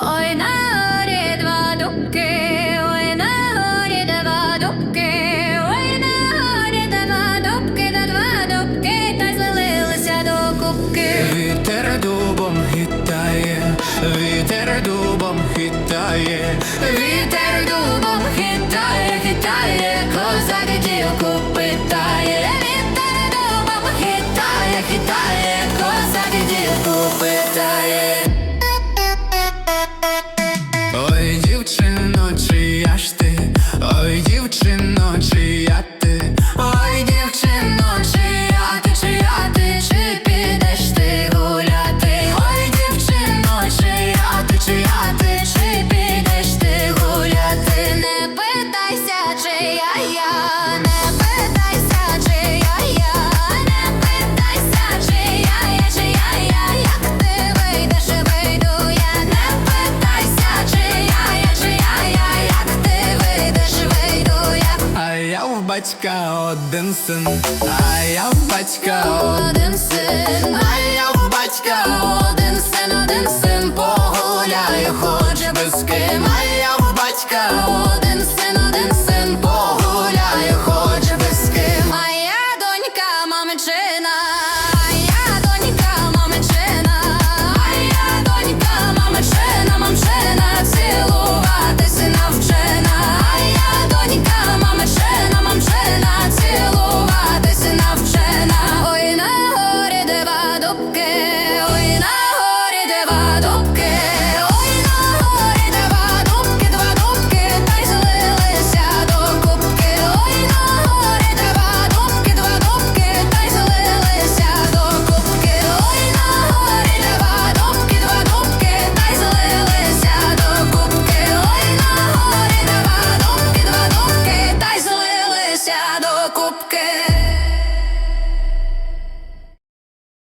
Ой, на горі два дубки, ой, на горі два дубки, ой, на горі два дубки, та два дубки, та злилися до кубки. Вітер дубом хитає, вітер дубом хитає, Вітер я в батька один син, а я в батька один син, а я в батька один син, один син погуляю, хоч без ким, а я в батька. один покупки.